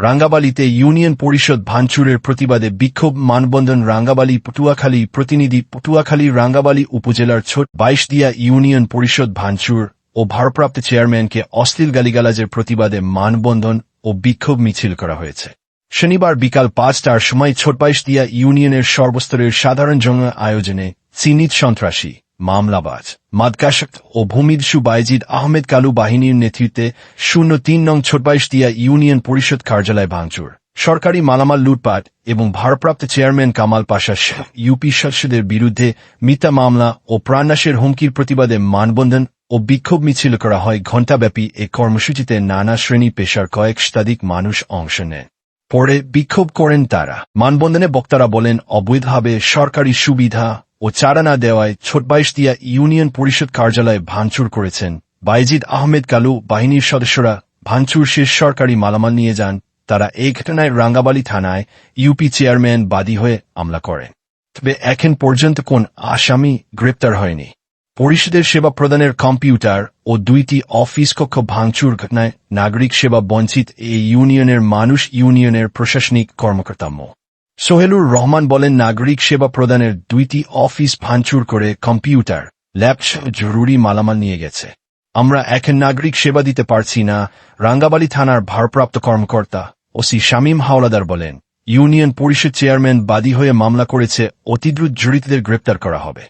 রাঙ্গাবালিতে union পরিষদ ভাঙচুরের প্রতিবাদে বিক্ষোভ মানবন্ধন রাঙ্গাবালি, পটুয়াখালী প্রতিনিধি, পটুয়াখালী রাঙ্গাবালি উপজেলার ছোট বাইশ দিয়া ইউনিয়ন পরিষদ ভাঙচুর ও ভারপ্রাপ্ত চেয়ারম্যানকে অশ্লীল গালিগালাজের প্রতিবাদে মানবন্ধন ও বিক্ষোভ মিছিল করা হয়েছে। শনিবার বিকাল পাঁচটার সময় ছোটবাইশ দিয়া ইউনিয়নের সর্বস্তরের সাধারণ জন আয়োজনে চিনিত সন্ত্রাসী মামলাবাজ। মাদকাশক ও ভূমিদস্যু বাইজিদ আহমেদ কালু বাহিনীর নেতৃত্বে শূন্য তিন নং ছোটবাইশ দিয়া ইউনিয়ন পরিষদ কার্যালয় ভাঙচুর। সরকারি মালামাল লুটপাট এবং ভারপ্রাপ্ত চেয়ারম্যান কামাল পাশা ইউপি সদস্যদের বিরুদ্ধে মিথ্যা মামলা ও প্রাণনাশের হুমকির প্রতিবাদে মানবন্ধন ও বিক্ষোভ মিছিল করা হয় ঘণ্টাব্যাপী এ কর্মসূচিতে নানা শ্রেণি পেশার কয়েক শতাধিক মানুষ অংশ নেয়। পরে বিক্ষোভ করেন তারা। মানবন্ধনে বক্তারা বলেন, অবৈধভাবে সরকারি সুবিধা ও চারা না দেওয়ায় ছোটবাইশ দিয়া ইউনিয়ন পরিষদ কার্যালয়ে ভাঙচুর করেছেন। বাইজিদ আহমেদ কালু বাহিনীর সদস্যরা ভাঙচুর শেষ সরকারি মালামাল নিয়ে যান। তারা এই ঘটনায় রাঙ্গাবালি থানায় ইউপি চেয়ারম্যান বাদী হয়ে আমলা করেন। তবে এখন পর্যন্ত কোন আসামি গ্রেপ্তার হয়নি। পরিষদের সেবা প্রদানের কম্পিউটার ও দুইটি অফিস কক্ষ ভাঙচুর ঘটনায় নাগরিক সেবা বঞ্চিত এই ইউনিয়নের মানুষ ইউনিয়নের প্রশাসনিক কর্মকর্তা মো। সোহেলুর রহমান বলেন, নাগরিক সেবা প্রদানের দুইটি অফিস ভাঙচুর করে কম্পিউটার ল্যাপটপ জরুরি মালামাল নিয়ে গেছে। আমরা এখন নাগরিক সেবা দিতে পারছি না, রাঙ্গাবালি থানার ভারপ্রাপ্ত কর্মকর্তা ওসি শামীম হাওলাদার বলেন, ইউনিয়ন পরিষদ চেয়ারম্যান বাদী হয়ে মামলা করেছে, অতিদ্রুত জড়িতদের গ্রেপ্তার করা হবে।